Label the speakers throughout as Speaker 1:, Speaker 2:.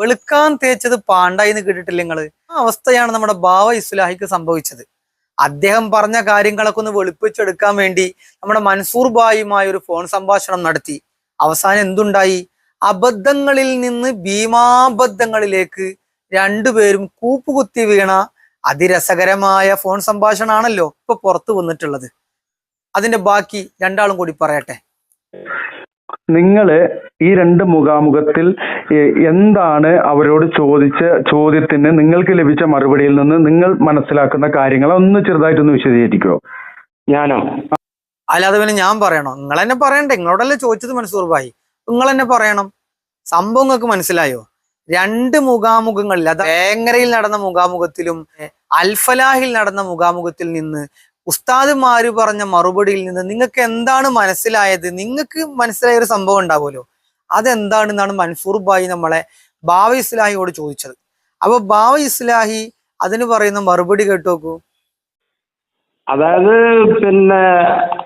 Speaker 1: വെളുക്കാൻ തേച്ചത് പാണ്ടായി എന്ന് കേട്ടിട്ടില്ല നിങ്ങൾ? ആ അവസ്ഥയാണ് നമ്മുടെ ബാവ ഇസ്ലാഹിക്ക് സംഭവിച്ചത്. അദ്ദേഹം പറഞ്ഞ കാര്യങ്ങളൊക്കെ ഒന്ന് വെളുപ്പിച്ചെടുക്കാൻ വേണ്ടി നമ്മുടെ മൻസൂർ ബായുമായി ഒരു ഫോൺ സംഭാഷണം നടത്തി. അവസാനം എന്തുണ്ടായി? അബദ്ധങ്ങളിൽ നിന്ന് ഭീമാബദ്ധങ്ങളിലേക്ക് രണ്ടുപേരും കൂപ്പുകുത്തി വീണ അതിരസകരമായ ഫോൺ സംഭാഷണമാണല്ലോ ഇപ്പൊ പുറത്തു വന്നിട്ടുള്ളത്. അതിന്റെ ബാക്കി രണ്ടാളും കൂടി പറയട്ടെ.
Speaker 2: നിങ്ങൾ ഈ രണ്ട് മുഖാമുഖത്തിൽ എന്താണ് അവരോട് ചോദിച്ച ചോദ്യത്തിന് നിങ്ങൾക്ക് ലഭിച്ച മറുപടിയിൽ നിന്ന് നിങ്ങൾ മനസ്സിലാക്കുന്ന കാര്യങ്ങൾ ഒന്ന് ചെറുതായിട്ടൊന്ന് വിശദീകരിക്കുമോ
Speaker 3: ഞാനോ?
Speaker 1: അല്ലാതെ പിന്നെ ഞാൻ പറയണോ? നിങ്ങൾ തന്നെ പറയണ്ടേ? നിങ്ങളോടല്ലേ ചോദിച്ചത് മൻസൂർ ഭായി. നിങ്ങൾ തന്നെ പറയണം. സംഭവം നിങ്ങൾക്ക് മനസ്സിലായോ? രണ്ട് മുഖാമുഖങ്ങളിൽ അത് വേങ്ങരയിൽ നടന്ന മുഖാമുഖത്തിലും അൽഫലാഹിൽ നടന്ന മുഖാമുഖത്തിൽ നിന്ന് ഉസ്താദുമാര് പറഞ്ഞ മറുപടിയിൽ നിന്ന് നിങ്ങൾക്ക് എന്താണ് മനസ്സിലായത്? നിങ്ങൾക്ക് മനസ്സിലായ ഒരു സംഭവം ഉണ്ടാവുമല്ലോ. അതെന്താണെന്നാണ് മൻസൂർ ഭായി നമ്മളെ ബാവ ഇസ്ലാഹിയോട് ചോദിച്ചത്. അപ്പൊ ബാവ ഇസ്ലാഹി അതിന് പറയുന്ന മറുപടി കേട്ടോക്കൂ.
Speaker 3: അതായത് പിന്നെ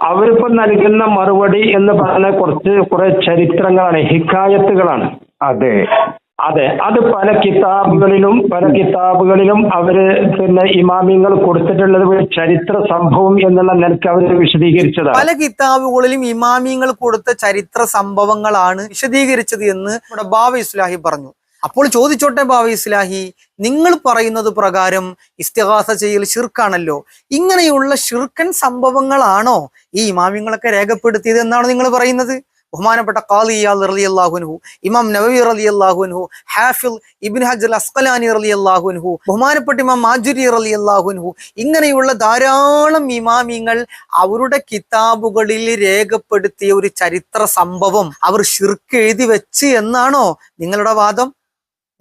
Speaker 3: അവരിപ്പം നൽകുന്ന മറുപടി എന്ന് പറഞ്ഞ കുറച്ച് കുറെ ചരിത്രങ്ങളാണ് ഹിക്കായത്തുകളാണ്.
Speaker 2: അതെ.
Speaker 3: അതെ അത് പല കിതാബുകളിലും പല കിതാബുകളിലും അവർ പിന്നെ ഇമാമിങ്ങൾ കൊടുത്തിട്ടുള്ളത് ഒരു ചരിത്ര സംഭവം എന്നുള്ള നിലയ്ക്ക് അവർ വിശദീകരിച്ചതാണ്.
Speaker 1: പല കിതാബുകളിലും ഇമാമിങ്ങൾ കൊടുത്ത ചരിത്ര സംഭവങ്ങളാണ് വിശദീകരിച്ചത് എന്ന് നമ്മുടെ ബാവ ഇസ്ലാഹി പറഞ്ഞു. അപ്പോൾ ചോദിച്ചോട്ടെ ബാവ ഇസ്ലാഹി നിങ്ങൾ പറയുന്നത് പ്രകാരം ഇസ്തിഹാസ ചെയ്യൽ ഷിർക്കാണല്ലോ ഇങ്ങനെയുള്ള ഷിർക്കൻ സംഭവങ്ങളാണോ ഈ ഇമാമിങ്ങളൊക്കെ രേഖപ്പെടുത്തിയത് എന്നാണ് നിങ്ങൾ പറയുന്നത്? ബഹുമാനപ്പെട്ട ഖാലിയാൽ റലി അള്ളാഹുൻഹു ഇമാം നബവി റലി അള്ളാഹുൻഹു ഹാഫിൽ ഇബിൻ ഹജൽ അസ്കലാനി റലി അള്ളാഹുൻഹു ബഹുമാനപ്പെട്ട ഇമാം മാജുരി റലി അള്ളാഹുൻഹു ഇങ്ങനെയുള്ള ധാരാളം ഇമാമിങ്ങൾ അവരുടെ കിതാബുകളിൽ രേഖപ്പെടുത്തിയ ഒരു ചരിത്ര സംഭവം അവർ ഷിർക്ക് എഴുതി വെച്ച് എന്നാണോ നിങ്ങളുടെ വാദം?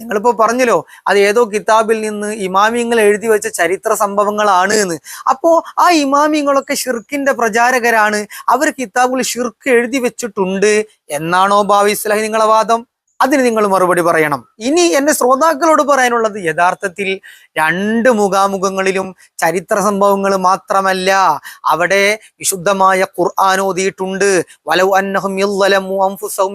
Speaker 1: നിങ്ങളിപ്പോ പറഞ്ഞല്ലോ അത് ഏതോ കിതാബിൽ നിന്ന് ഇമാമിങ്ങൾ എഴുതി വെച്ച ചരിത്ര സംഭവങ്ങളാണ് എന്ന്. അപ്പോ ആ ഇമാമിങ്ങളൊക്കെ ഷിർക്കിന്റെ പ്രചാരകരാണ്. അവർ കിതാബുകൾ ഷിർക്ക് എഴുതി വെച്ചിട്ടുണ്ട്. എന്നാണോ ഭാവി ഇസ്ലാഹി നിങ്ങളെ വാദം? അതിന് നിങ്ങൾ മറുപടി പറയണം. ഇനി എന്റെ ശ്രോതാക്കളോട് പറയാനുള്ളത് യഥാർത്ഥത്തിൽ രണ്ട് മുഖാമുഖങ്ങളിലും ചരിത്ര സംഭവങ്ങൾ മാത്രമല്ല. അവിടെ വിശുദ്ധമായ ഖുർആൻ ഓതിയിട്ടുണ്ട്. വലൗ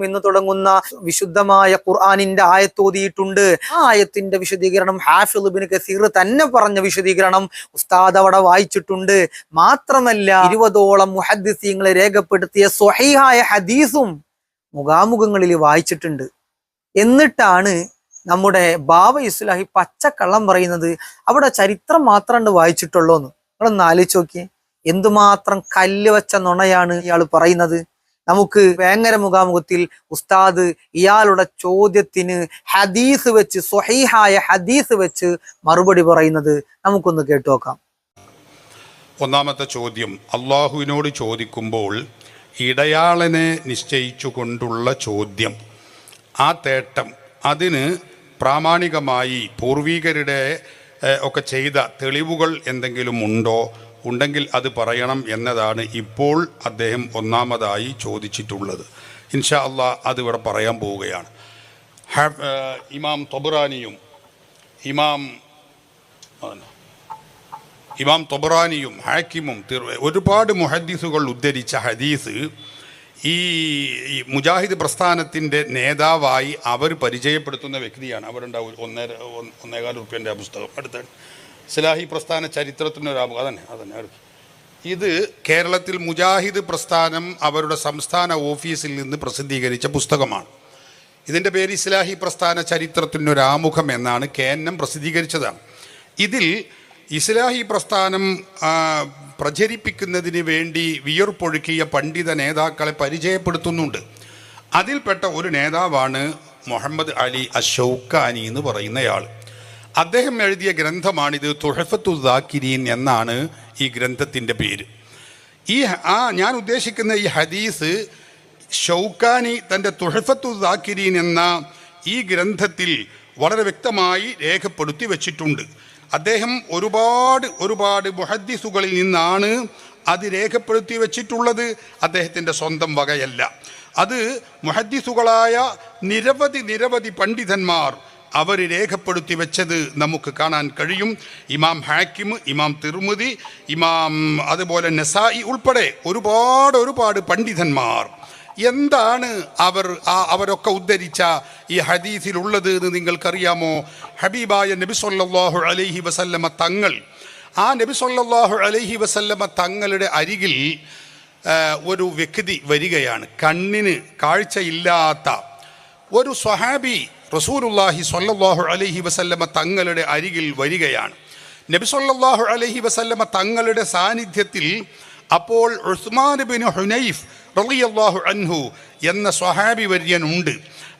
Speaker 1: എന്ന് തുടങ്ങുന്ന വിശുദ്ധമായ ഖുർആാനിന്റെ ആയത്ത് ഓതിയിട്ടുണ്ട്. ആ ആയത്തിന്റെ വിശദീകരണം ഹാഫിബിന് കസീർ തന്നെ പറഞ്ഞ വിശദീകരണം ഉസ്താദ് അവിടെ വായിച്ചിട്ടുണ്ട്. മാത്രമല്ല ഇരുപതോളം മുഹദ്സിങ്ങളെ രേഖപ്പെടുത്തിയ സ്വഹീഹായ ഹദീസും മുഖാമുഖങ്ങളിൽ വായിച്ചിട്ടുണ്ട്. എന്നിട്ടാണ് നമ്മുടെ ബാബ ഇസ്ലാഹി പച്ചക്കള്ളം പറയുന്നത്. അവിടെ ചരിത്രം മാത്രം വായിച്ചിട്ടുള്ളൂ എന്ന് നിങ്ങളൊന്ന് ആലോചിച്ച് നോക്കിയേ. എന്തുമാത്രം കല്ല് വെച്ച നുണയാണ് ഇയാൾ പറയുന്നത്. നമുക്ക് വേങ്ങര മുഖാമുഖത്തിൽ ഉസ്താദ് ഇയാളുടെ ചോദ്യത്തിന് ഹദീസ് വെച്ച് സ്വഹീഹായ ഹദീസ് വെച്ച് മറുപടി പറയുന്നത് നമുക്കൊന്ന് കേട്ടു നോക്കാം.
Speaker 4: ഒന്നാമത്തെ ചോദ്യം അള്ളാഹുവിനോട് ചോദിക്കുമ്പോൾ ഇടയാളനെ നിശ്ചയിച്ചു കൊണ്ടുള്ള ചോദ്യം. ആ തേട്ടം അതിന് പ്രാമാണികമായി പൂർവീകരുടെ ഒക്കെ ചെയ്ത തെളിവുകൾ എന്തെങ്കിലും ഉണ്ടോ? ഉണ്ടെങ്കിൽ അത് പറയണം എന്നതാണ് ഇപ്പോൾ അദ്ദേഹം ഒന്നാമതായി ചോദിച്ചിട്ടുള്ളത്. ഇൻഷാ അള്ളാഹ് അതിവിടെ പറയാൻ പോവുകയാണ്. ഇമാം തൊബുറാനിയും ഇമാം ഇമാം തൊബുറാനിയും ഹാക്കിമും ഒരുപാട് മുഹദ്ദീസുകൾ ഉദ്ധരിച്ച ഹദീസ് ഈ മുജാഹിദ് പ്രസ്ഥാനത്തിന്റെ നേതാവായി അവർ പരിചയപ്പെടുത്തുന്ന വ്യക്തിയാണ്. അവരുണ്ടാവും ഒന്നര ഒന്ന് ഒന്നേകാൽ റുപ്യന്റെ ആ പുസ്തകം. അടുത്ത സിലാഹി പ്രസ്ഥാന ചരിത്രത്തിന്റെ ഒരു ആമുഖം. അതന്നെ അതന്നെ ഇത് കേരളത്തിൽ മുജാഹിദ് പ്രസ്ഥാനം അവരുടെ സംസ്ഥാന ഓഫീസിൽ നിന്ന് പ്രസിദ്ധീകരിച്ച പുസ്തകമാണ്. ഇതിന്റെ പേര് ഇസ്ലാഹി പ്രസ്ഥാന ചരിത്രത്തിന്റെ ഒരു ആമുഖം എന്നാണ് കെ എൻ എം പ്രസിദ്ധീകരിച്ചതാണ്. ഇതിൽ ഇസ്ലാഹി പ്രസ്ഥാനം പ്രചരിപ്പിക്കുന്നതിന് വേണ്ടി വിയർപ്പൊഴുക്കിയ പണ്ഡിത നേതാക്കളെ പരിചയപ്പെടുത്തുന്നുണ്ട്. അതിൽപ്പെട്ട ഒരു നേതാവാണ് മുഹമ്മദ് അലി അഷൗക്കാനി എന്ന് പറയുന്നയാൾ. അദ്ദേഹം എഴുതിയ ഗ്രന്ഥമാണിത് തുഹഫത്തു ദാക്കിരീൻ എന്നാണ് ഈ ഗ്രന്ഥത്തിന്റെ പേര്. ഈ ആ ഞാൻ ഉദ്ദേശിക്കുന്ന ഈ ഹദീസ് ഷൗക്കാനി തന്റെ തുഹഫത്തു ദാക്കിരീൻ എന്ന ഈ ഗ്രന്ഥത്തിൽ വളരെ വ്യക്തമായി രേഖപ്പെടുത്തി വച്ചിട്ടുണ്ട്. അദ്ദേഹം ഒരുപാട് ഒരുപാട് മുഹദ്ദിസുകളിൽ നിന്നാണ് അത് രേഖപ്പെടുത്തി വച്ചിട്ടുള്ളത്. അദ്ദേഹത്തിന്റെ സ്വന്തം വകയല്ല. അത് മുഹദ്ദിസുകളായ നിരവധി നിരവധി പണ്ഡിതന്മാർ അവർ രേഖപ്പെടുത്തി വെച്ചത് നമുക്ക് കാണാൻ കഴിയും. ഇമാം ഹാക്കിം ഇമാം തിരുമുതി ഇമാം അതുപോലെ നസായി ഉൾപ്പെടെ ഒരുപാട് ഒരുപാട് പണ്ഡിതന്മാർ എന്താണ് അവർ ആ അവരൊക്കെ ഉദ്ധരിച്ച ഈ ഹദീസിൽ ഹദീസിലുള്ളത് എന്ന് നിങ്ങൾക്കറിയാമോ? ഹബീബായ നബി സല്ലാഹു അലൈഹി വസല്ലമ തങ്ങൾ ആ നബി സല്ലാഹു അലൈഹി വസല്ലമ തങ്ങളുടെ അരികിൽ ഒരു വ്യക്തി വരികയാണ്. കണ്ണിന് കാഴ്ചയില്ലാത്ത ഒരു സ്വഹാബി റസൂലുല്ലാഹി സ്വല്ലല്ലാഹു അലൈഹി വസല്ലമ തങ്ങളുടെ അരികിൽ വരികയാണ്. നബി സല്ലാഹു അലൈഹി വസല്ലമ തങ്ങളുടെ സാന്നിധ്യത്തിൽ അപ്പോൾ ഉസ്മാൻ ബിൻ ഹുനൈഫ് റളിയല്ലാഹു അൻഹു എന്ന സ്വഹാബി വര്യനുണ്ട്.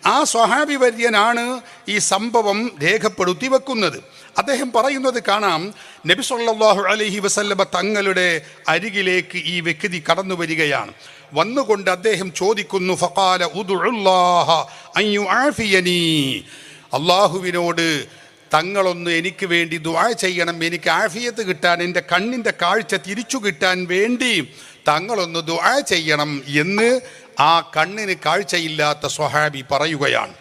Speaker 4: ആ സ്വഹാബി വര്യനാണ് ഈ സംഭവം രേഖപ്പെടുത്തി വെക്കുന്നത്. അദ്ദേഹം പറയുന്നത് കാണാം നബി സല്ലാഹു അലഹി വസല്ലമ തങ്ങളുടെ അരികിലേക്ക് ഈ വ്യക്തി കടന്നു വരികയാണ്. വന്നുകൊണ്ട് അദ്ദേഹം ചോദിക്കുന്നു യുആഫിയനി. അള്ളാഹുവിനോട് തങ്ങളൊന്ന് എനിക്ക് വേണ്ടി ദുആ ചെയ്യണം എനിക്ക് ആഫിയത്ത് കിട്ടാൻ എന്റെ കണ്ണിന്റെ കാഴ്ച തിരിച്ചു കിട്ടാൻ വേണ്ടി തങ്ങളൊന്ന് ദുആ ചെയ്യണം എന്ന് ആ കണ്ണിന് കാഴ്ചയില്ലാത്ത സ്വഹാബി പറയുകയാണ്.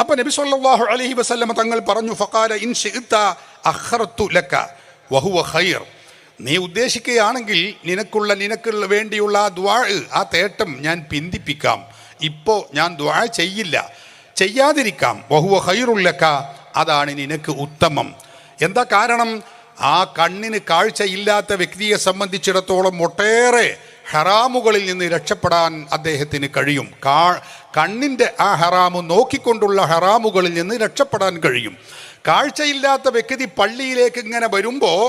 Speaker 4: അപ്പൊ നബി സല്ലല്ലാഹു അലൈഹി വസല്ലമ തങ്ങൾ പറഞ്ഞു ഫഖാല ഇൻ അഖർതു ലക വഹുവ ഖൈർ. നീ ഉദ്ദേശിക്കുകയാണെങ്കിൽ നിനക്കുള്ള നിനക്കുള്ള വേണ്ടിയുള്ള ആ ദ്വാ ആ തേട്ടം ഞാൻ പിന്തിപ്പിക്കാം. ഇപ്പോ ഞാൻ ദ്വാ ചെയ്യില്ല. ചെയ്യാതിരിക്കാം. വഹുവ ഖൈറുല്ലക്ക അതാണ് നിനക്ക് ഉത്തമം. എന്താ കാരണം? ആ കണ്ണിന് കാഴ്ചയില്ലാത്ത വ്യക്തിയെ സംബന്ധിച്ചിടത്തോളം ഒട്ടേറെ ഹറാമുകളിൽ നിന്ന് രക്ഷപ്പെടാൻ അദ്ദേഹത്തിന് കഴിയും. കാ കണ്ണിന്റെ ആ ഹറാമു നോക്കിക്കൊണ്ടുള്ള ഹറാമുകളിൽ നിന്ന് രക്ഷപ്പെടാൻ കഴിയും. കാഴ്ചയില്ലാത്ത വ്യക്തി പള്ളിയിലേക്ക് ഇങ്ങനെ വരുമ്പോൾ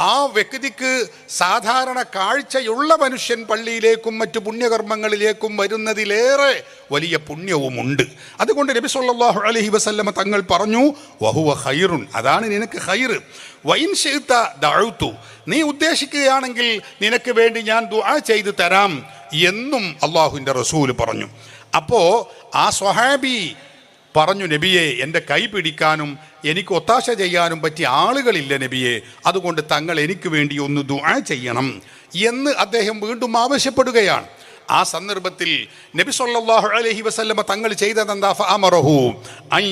Speaker 4: ആ വ്യക്തിക്ക് സാധാരണ കാഴ്ചയുള്ള മനുഷ്യൻ പള്ളിയിലേക്കും മറ്റു പുണ്യകർമ്മങ്ങളിലേക്കും വരുന്നതിലേറെ വലിയ പുണ്യവുമുണ്ട്. അതുകൊണ്ട് നബി സല്ലല്ലാഹു അലൈഹി വസല്ലമ തങ്ങൾ പറഞ്ഞു വഹുവ ഖൈറുൻ. അതാണ് നിനക്ക് ഖൈർ. വൈൻ ഷിഅ്ത ദഴുത്തു നീ ഉദ്ദേശിക്കുകയാണെങ്കിൽ നിനക്ക് വേണ്ടി ഞാൻ ദുആ ചെയ്തു തരാം എന്നും അള്ളാഹുവിന്റെ റസൂൽ പറഞ്ഞു. അപ്പോൾ ആ സ്വഹാബി പറഞ്ഞു നബിയെ എന്റെ കൈ പിടിക്കാനും എനിക്ക് ഒത്താശ ചെയ്യാനും പറ്റിയ ആളുകളില്ല നബിയെ. അതുകൊണ്ട് തങ്ങൾ എനിക്ക് വേണ്ടി ഒന്ന് ദുആ ചെയ്യണം. എന്ന് അദ്ദേഹം വീണ്ടും ആവശ്യപ്പെടുകയാണ്. ആ സന്ദർഭത്തിൽ നബി സല്ലല്ലാഹു അലൈഹി വസല്ലമ തങ്ങൾ ചെയ്തതെന്താ? ഫഅമറഹു അൻ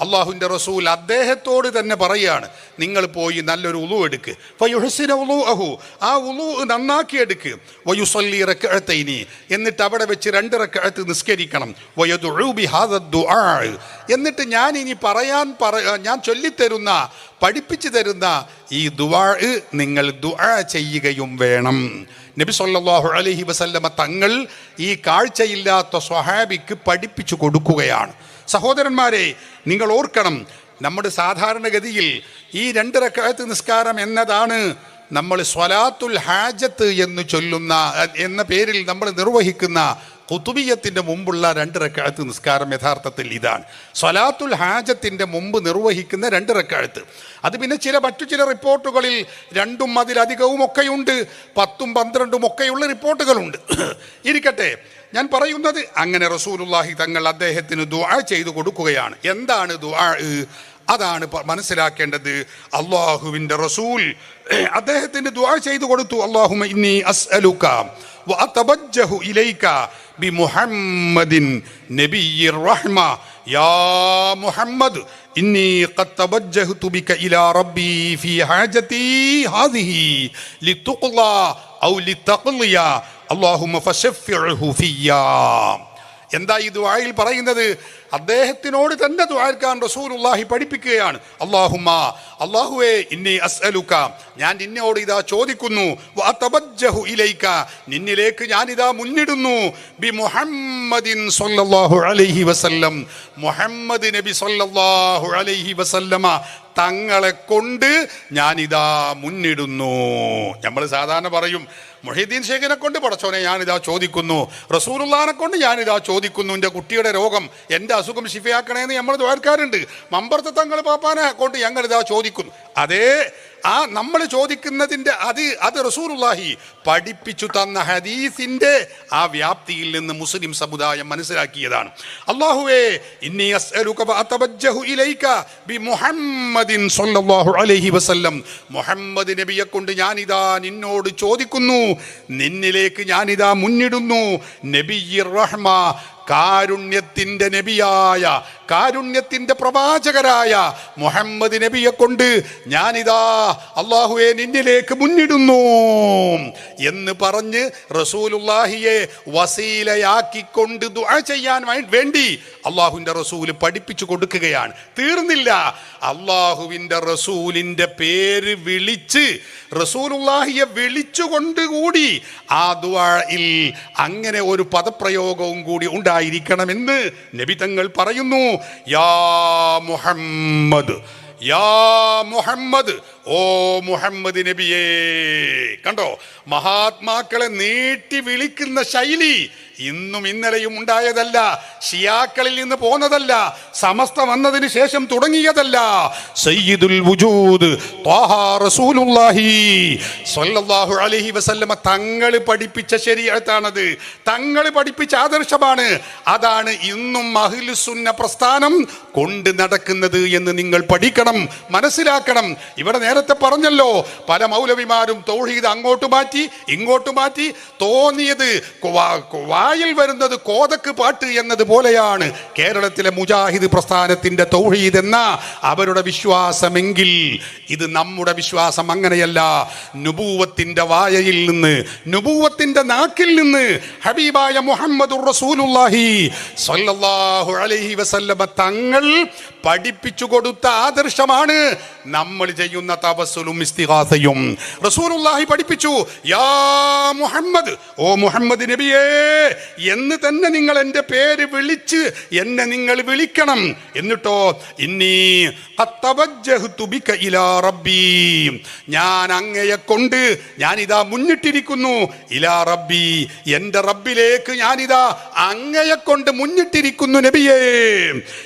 Speaker 4: അള്ളാഹുവിന്റെ റസൂൽ അദ്ദേഹത്തോട് തന്നെ പറയാണ് നിങ്ങൾ പോയി നല്ലൊരു ഉളു എടുക്ക്. ഉളു ആ ഉളു നന്നാക്കി എടുക്ക്. വയുസല്ലി റക്കഴത്തൈനി എന്നിട്ട് അവിടെ വെച്ച് രണ്ട് റക്കഴത്ത് നിസ്കരിക്കണം. വയതുഴുബി ഹാദു ദുആ. എന്നിട്ട് ഞാൻ ഇനി പറയാൻ പറ ഞാൻ ചൊല്ലിത്തരുന്ന പഠിപ്പിച്ചു തരുന്ന ഈ ദുവാ നിങ്ങൾ ദുആ ചെയ്യുകയും വേണം. നബി സല്ലാഹു അലഹി വസല്ലമ തങ്ങൾ ഈ കാഴ്ചയില്ലാത്ത സ്വഹാബിക്ക് പഠിപ്പിച്ചു കൊടുക്കുകയാണ്. സഹോദരന്മാരെ നിങ്ങൾ ഓർക്കണം നമ്മുടെ സാധാരണഗതിയിൽ ഈ രണ്ട് റക്കായത്ത് നിസ്കാരം എന്നതാണ് നമ്മൾ സ്വലാത്തുൽ ഹാജത്ത് എന്ന് ചൊല്ലുന്ന എന്ന പേരിൽ നമ്മൾ നിർവഹിക്കുന്ന കുത്തുബിയത്തിന്റെ മുമ്പുള്ള രണ്ട് റക്കായത്ത് നിസ്കാരം യഥാർത്ഥത്തിൽ ഇതാണ്. സ്വലാത്തുൽ ഹാജത്തിന്റെ മുമ്പ് നിർവഹിക്കുന്ന രണ്ട് റക്കായത്ത് അത് പിന്നെ ചില മറ്റു ചില റിപ്പോർട്ടുകളിൽ രണ്ടും അതിലധികവും ഒക്കെയുണ്ട് പത്തും പന്ത്രണ്ടും ഒക്കെയുള്ള റിപ്പോർട്ടുകളുണ്ട്. ഇരിക്കട്ടെ ഞാൻ പറയുന്നത് അങ്ങനെ റസൂലുല്ലാഹി തങ്ങൾ അദ്ദേഹത്തിന് ദുആ ചെയ്തു കൊടുക്കുകയാണ്. എന്താണ് ദുആ? അതാണ് മനസ്സിലാക്കേണ്ടത്. അള്ളാഹുവിന്റെ റസൂൽ അദ്ദേഹത്തിന് ദുആ ചെയ്തു കൊടുത്തു. അള്ളാഹുമ ഇന്നി അസ്അലുക വഅതബജ്ജഹു ഇലൈക ബിമുഹമ്മദിൻ നബിയിർ റഹ്മ. യാ മുഹമ്മദ് ഇന്നി ഖദ് ബിക ഇലാ റബ്ബി ഫീ ഹാജതി ഹാദിഹി ലിതുഖ്ലാ ഔ ലിതഖ്ലിയാ അള്ളാഹു എന്താ ഈ ദുആയിൽ പറയുന്നത്? അദ്ദേഹത്തിനോട് തന്നെ ദുആർക്കാൻ റസൂലുള്ളാഹി പഠിപ്പിക്കുകയാണ്. അല്ലാഹുമ്മ അല്ലാഹുവേ ഇന്നി അസ്അലുക്ക ഞാൻ നിന്നോട് ഇതാ ചോദിക്കുന്നു. വഅതബജ്ജഹു ഇലൈക നിന്നിലേക്ക് ഞാൻ ഇതാ മുന്നിടുന്നു. ബി മുഹമ്മദിൻ സല്ലല്ലാഹു അലൈഹി വസല്ലം മുഹമ്മദ് നബി സല്ലല്ലാഹു അലൈഹി വസല്ലമ തങ്ങളെ കൊണ്ട് ഞാനിതാ മുന്നിടുന്നു. നമ്മൾ സാധാരണ പറയും മൊഹീദ്ദീൻ ഷേഖിനെ കൊണ്ട് പടച്ചോനെ ഞാനിതാ ചോദിക്കുന്നു. റസൂലുള്ളാനെ കൊണ്ട് ഞാനിതാ ചോദിക്കുന്നു. എന്റെ കുട്ടിയുടെ രോഗം എന്റെ അസുഖം ശിഫയാക്കണേന്ന് നമ്മൾ ദ്വാരക്കാരുണ്ട്. മമ്പർത്ത തങ്ങൾ പാപ്പാനെ കൊണ്ട് ഞങ്ങൾ ഇതാ ചോദിക്കുന്നു. അതേ ആ നമ്മൾ ചോദിക്കുന്നതിന്റെ അത് അത് റസൂലുള്ളാഹി പഠിപ്പിച്ചു തന്ന ഹദീസിന്റെ ആ വ്യാപ്തിയിൽ നിന്ന് മുസ്ലിം സമുദായം മനസ്സിലാക്കിയതാണ്. അള്ളാഹുവേ ഇന്നി മുഹമ്മദിൻ അലൈഹി വസല്ലം. മുഹമ്മദ് നബിയെ കൊണ്ട് ഞാനിതാ നിന്നോട് ചോദിക്കുന്നു. നിന്നിലേക്ക് ഞാനിതാ മുന്നിടുന്നു. നബിയിർ റഹ്മ കാരുണ്യത്തിന്റെ നബിയായ കാരുണ്യത്തിന്റെ പ്രവാചകരായ മുഹമ്മദ് നബിയെ കൊണ്ട് ഞാനിതാ അള്ളാഹുവെ നിന്നിലേക്ക് മുന്നിടുന്നു എന്ന് പറഞ്ഞ് റസൂലുല്ലാഹിയെ വസീലയാക്കിക്കൊണ്ട് ദുആ ചെയ്യാൻ വേണ്ടി അള്ളാഹുവിന്റെ റസൂൽ പഠിപ്പിച്ചു കൊടുക്കുകയാണ്. തീർന്നില്ല. അള്ളാഹുവിന്റെ റസൂലിന്റെ പേര് വിളിച്ച് റസൂലുല്ലാഹിയെ വിളിച്ചുകൊണ്ട് കൂടി ആ ദുആയിൽ അങ്ങനെ ഒരു പദപ്രയോഗവും കൂടി ഉണ്ടായിരിക്കണമെന്ന് നബി തങ്ങൾ പറയുന്നു. യാ മുഹമ്മദ് യാ മുഹമ്മദ് ഓ മുഹമ്മദ് നബിയേ. കണ്ടോ? മഹാത്മാക്കളെ നീട്ടി വിളിക്കുന്ന ശൈലി ഇന്നും ഇന്നലെയും ഉണ്ടായതല്ല. ഷിയാക്കളിൽ നിന്ന് പോന്നതല്ല. സമസ്ത വന്നതിന് ശേഷം തുടങ്ങിയതല്ല. സയ്യിദുൽ വുജൂദ് റസൂലുള്ളാഹി സ്വല്ലല്ലാഹു അലൈഹി വസല്ലമ തങ്ങൾ പഠിപ്പിച്ച ശരീഅത്താണത് തങ്ങൾ പഠിപ്പിച്ച ആദർശമാണ്. അതാണ് ഇന്നും അഹ്ലുസുന്ന പ്രസ്ഥാനം കൊണ്ട് നടക്കുന്നത് എന്ന് നിങ്ങൾ പഠിക്കണം മനസ്സിലാക്കണം. ഇവിടെ നേരത്തെ പറഞ്ഞല്ലോ പല മൗലവിമാരും തൗഹീദ് അങ്ങോട്ട് മാറ്റി ഇങ്ങോട്ട് മാറ്റി തോന്നിയത് വായിൽ വരുന്നത് കോതക്ക് പാട്ട് എന്നതുപോലെയാണ് കേരളത്തിലെ മുജാഹിദ് പ്രസ്ഥാനത്തിന്റെ തൗഹീദ് എന്ന അവരുടെ വിശ്വാസമെങ്കിൽ ഇത് നമ്മുടെ വിശ്വാസം അങ്ങനെയല്ല. നുപൂവത്തിന്റെ വായയിൽ നിന്ന് നുപൂവത്തിന്റെ നാക്കിൽ നിന്ന് ഹബീബായ മുഹമ്മദ് അലൈഹി വസല്ലമ തങ്ങൾ പഠിപ്പിച്ചു കൊടുത്ത ആദർശമാണ് നമ്മൾ ചെയ്യുന്ന തപസ്സുലും ഇസ്തിഗാസയും. റസൂലുള്ളാഹി പഠിപ്പിച്ചു യാ മുഹമ്മദ് ഓ മുഹമ്മദ് നബിയേ എന്ന് തന്നെ നിങ്ങൾ എന്റെ പേര് വിളിച്ച് എന്നെ നിങ്ങൾ വിളിക്കണം. എന്നിട്ടോ ഇന്നീ റബ്ബി. ഞാൻ അങ്ങയെ കൊണ്ട് ഞാനിതാ മുന്നിട്ടിരിക്കുന്നു. ഇലാ റബ്ബി എന്റെ റബ്ബിലേക്ക് ഞാനിതാ അങ്ങയെ കൊണ്ട് മുന്നിട്ടിരിക്കുന്നു നബിയേ.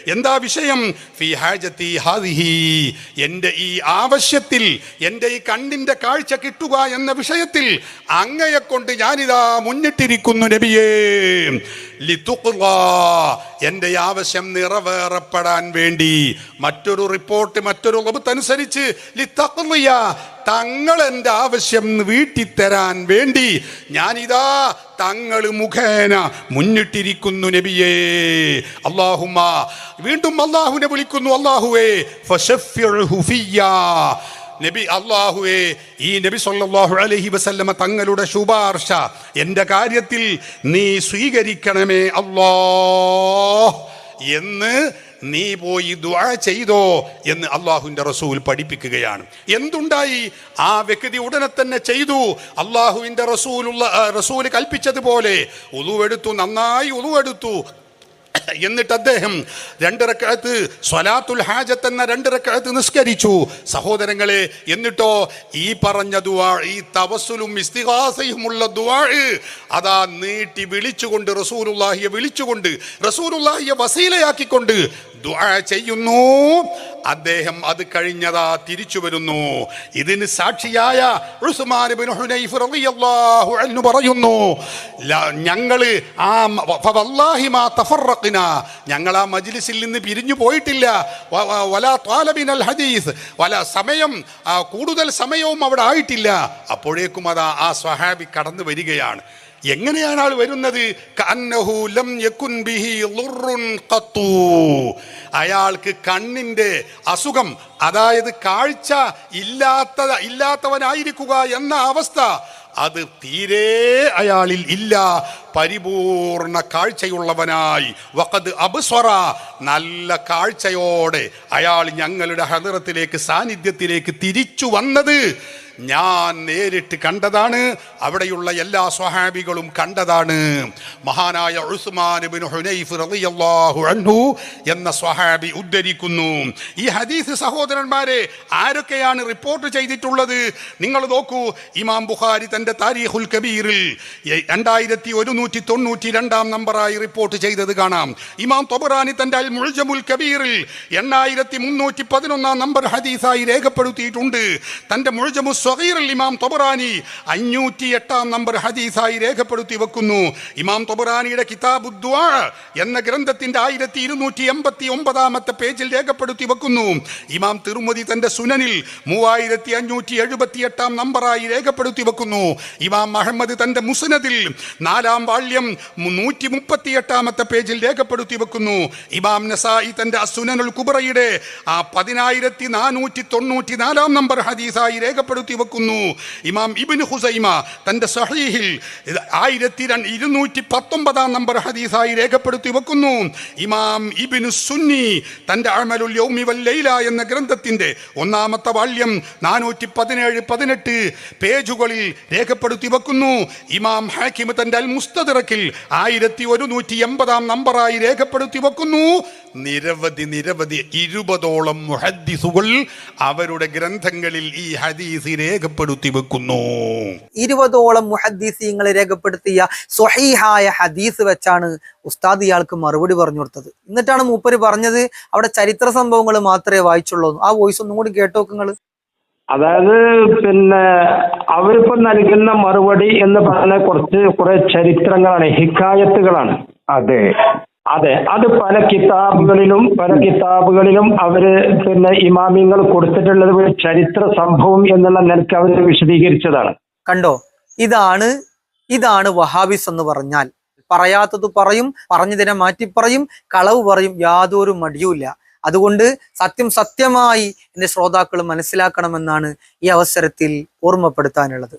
Speaker 4: എന്താ വിഷയം? ഫി ഹാജത്തി ഹാദിഹി എന്റെ ഈ ആവശ്യത്തിൽ എന്റെ ഈ കണ്ണിന്റെ കാഴ്ച കിട്ടുക എന്ന വിഷയത്തിൽ അങ്ങയെ കൊണ്ട് ഞാനിതാ മുന്നിട്ടിരിക്കുന്നു നബിയേ. എന്റെ ആവശ്യം നിറവേറപ്പെടാൻ വേണ്ടി. മറ്റൊരു റിപ്പോർട്ട് മറ്റൊരു അനുസരിച്ച് തങ്ങൾ എന്റെ ആവശ്യം വീട്ടിത്തരാൻ വേണ്ടി. ഞാനിതാ തങ്ങൾ മുഖേന മുന്നിട്ടിരിക്കുന്നു നബിയേ. അള്ളാഹുമ്മ വീണ്ടും അള്ളാഹുവിനെ വിളിക്കുന്നു. അള്ളാഹുവേ നബി അള്ളാഹുവേ ഈ നബി സല്ലല്ലാഹു അലഹി വസല്ലമ തങ്ങളുടെ ശുപാർശ എന്റെ കാര്യത്തിൽ നീ സ്വീകരിക്കണമേ അള്ളാ എന്ന് നീ പോയി ദ്വാ ചെയ്തോ എന്ന് അള്ളാഹുവിന്റെ റസൂൽ പഠിപ്പിക്കുകയാണ്. എന്തുണ്ടായി? ആ വ്യക്തി ഉടനെ തന്നെ ചെയ്തു. അള്ളാഹുവിന്റെ റസൂലുള്ള റസൂൽ റസൂൽ കൽപ്പിച്ചതുപോലെ ഉളുവെടുത്തു നന്നായി ഉളുവെടുത്തു. എന്നിട്ട് അദ്ദേഹം രണ്ട് റക്കാത്ത് സ്വലാത്തുൽ ഹാജത്ത് എന്ന രണ്ട് റക്കാത്ത് നിസ്കരിച്ചു. സഹോദരങ്ങളെ എന്നിട്ടോ ഈ പറഞ്ഞ ദുവാ ഈ തവസുലും ഇസ്തിഹാസയുമുള്ള ദുവാ അതാ നീട്ടി വിളിച്ചുകൊണ്ട് റസൂലുള്ളാഹിയെ വിളിച്ചുകൊണ്ട് റസൂലുള്ളാഹിയെ വസീലയാക്കിക്കൊണ്ട് ദുആ ചെയ്യുന്നു. അദ്ദേഹം അത് കഴിഞ്ഞതാ തിരിച്ചു വരുന്നു. ഇതിന് സാക്ഷിയായ പറയുന്നു ഞങ്ങൾ ആ ഞങ്ങൾ ആ മജ്ലിസിൽ നിന്ന് പിരിഞ്ഞു പോയിട്ടില്ല. ഹദീസ് വല സമയം കൂടുതൽ സമയവും അവിടെ ആയിട്ടില്ല. അപ്പോഴേക്കും അതാ ആ സ്വഹാബി കടന്നു വരികയാണ്. എങ്ങനെയാണ് ആൾ വരുന്നത്. അയാൾക്ക് കണ്ണിന്റെ അസുഖം അതായത് കാഴ്ച ഇല്ലാത്ത ഇല്ലാത്തവനായിരിക്കുക എന്ന അവസ്ഥ അത് തീരെ അയാളിൽ ഇല്ല. പരിപൂർണ കാഴ്ചയുള്ളവനായി. വഖദ് അബ്സ്വറ നല്ല കാഴ്ചയോടെ അയാൾ ഞങ്ങളുടെ ഹദറത്തിലേക്ക് സാന്നിധ്യത്തിലേക്ക് തിരിച്ചു വന്നത് ഞാൻ നേരിട്ട് കണ്ടതാണ്. അവിടെയുള്ള എല്ലാ സ്വഹാബികളും കണ്ടതാണ്. മഹാനായ അൻഹു എന്ന സ്വഹാബി ഉദ്ധരിക്കുന്നു. ഈ ഹദീസ് സഹോദരന്മാരെ ആരൊക്കെയാണ് റിപ്പോർട്ട് ചെയ്തിട്ടുള്ളത്? നിങ്ങൾ നോക്കൂ ഇമാം ബുഖാരി തന്റെ താരീഖുൽ കബീറിൽ രണ്ടായിരത്തി ഒരുന്നൂറ്റി തൊണ്ണൂറ്റി രണ്ടാം നമ്പറായി റിപ്പോർട്ട് ചെയ്തത് കാണാം. ഇമാം തൊബറാനി തന്റെ അൽ മുൾജമുൽ കബീറിൽ എണ്ണായിരത്തി മുന്നൂറ്റി പതിനൊന്നാം നമ്പർ ഹദീസായി രേഖപ്പെടുത്തിയിട്ടുണ്ട്. തന്റെ മുൾജമു സ്വഹീർ ഇമാം തൊബറാനി അഞ്ഞൂറ്റി എട്ടാം നമ്പർ ഹദീസായി രേഖപ്പെടുത്തി വെക്കുന്നു. ഇമാം തൊബറാനിയുടെ കിതാബു ദുആ എന്ന ഗ്രന്ഥത്തിന്റെ ആയിരത്തി ഇരുന്നൂറ്റി എൺപത്തി ഒമ്പതാമത്തെ പേജിൽ രേഖപ്പെടുത്തി വെക്കുന്നു. ഇമാം തിരുമതി തന്റെ സുനനിൽ മൂവായിരത്തി അഞ്ഞൂറ്റി എഴുപത്തി എട്ടാം നമ്പറായി രേഖപ്പെടുത്തി വെക്കുന്നു. ഇമാം അഹമ്മദ് തന്റെ മുസ്നദിൽ നാലാം വാള്യം നൂറ്റി മുപ്പത്തി എട്ടാമത്തെ പേജിൽ രേഖപ്പെടുത്തി വെക്കുന്നു. ഇമാം നസായി തന്റെ അസുനനുൽ കുബറയുടെ ആ പതിനായിരത്തി നാനൂറ്റി തൊണ്ണൂറ്റി നാലാം നമ്പർ ഹദീസായി രേഖപ്പെടുത്തി വെക്കുന്നു. ഇമാം ഇബിൻ ഹുസൈമ തന്റെ സഹീഹിൽ ആയിരത്തി ഇരുന്നൂറ്റി പത്തൊമ്പതാം നമ്പർ ഹദീസായി രേഖപ്പെടുത്തി വെക്കുന്നു. ഇമാം ഇബിന് സുന്നി തന്റെ അഴമലുൽ യൗമി വൽ ലൈല എന്ന ഗ്രന്ഥത്തിന്റെ ഒന്നാമത്തെ വാള്യം നാനൂറ്റി പതിനേഴ് പതിനെട്ട് പേജുകളിൽ രേഖപ്പെടുത്തി വെക്കുന്നു. ഇമാം ഹാക്കിം തന്റെ അൽ മുസ്തദിറക്കിൽ ആയിരത്തി ഒരുന്നൂറ്റി എൺപതാം നമ്പറായി രേഖപ്പെടുത്തി വെക്കുന്നു. നിരവധി നിരവധി ഇരുപതോളം മുഹദ്ദിസുകൾ അവരുടെ ഗ്രന്ഥങ്ങളിൽ ഈ ഹദീസ് രേഖപ്പെടുത്തി വെക്കുന്നു.
Speaker 1: ഇരുപതോളം മുഹദ്ദീസീങ്ങൾ രേഖപ്പെടുത്തിയ സ്വഹീഹായ ഹദീസ് വെച്ചാണ് ഉസ്താദ് ഇയാൾക്ക് മറുപടി പറഞ്ഞു കൊടുത്തത്. എന്നിട്ടാണ് മൂപ്പര് പറഞ്ഞത് അവിടെ ചരിത്ര സംഭവങ്ങൾ മാത്രമേ വായിച്ചുള്ളൂ. ആ വോയിസ് ഒന്നും കൂടി കേട്ടോക്കുങ്ങൾ
Speaker 3: അതായത് പിന്നെ അവരിപ്പോ നൽകുന്ന മറുപടി എന്ന് പറഞ്ഞ കുറച്ച് കുറെ ചരിത്രങ്ങളാണ് ഹിക്കായത്തുകളാണ്.
Speaker 2: അതെ.
Speaker 3: അതെ അത് പല കിതാബുകളിലും പല കിതാബുകളിലും അവർ പിന്നെ ഇമാമിങ്ങൾ കൊടുത്തിട്ടുള്ളത് ഒരു ചരിത്ര സംഭവം എന്നുള്ള നിലയ്ക്ക് അവർ വിശദീകരിച്ചതാണ്.
Speaker 1: കണ്ടോ? ഇതാണ് ഇതാണ് വഹാബിസ് എന്ന് പറഞ്ഞാൽ. പറയാത്തത് പറയും പറഞ്ഞതിനെ മാറ്റി പറയും കളവ് പറയും യാതൊരു മടിയുമില്ല അതുകൊണ്ട് സത്യം സത്യമായി എന്റെ ശ്രോതാക്കൾ മനസ്സിലാക്കണമെന്നാണ് ഈ അവസരത്തിൽ ഓർമ്മപ്പെടുത്താനുള്ളത്.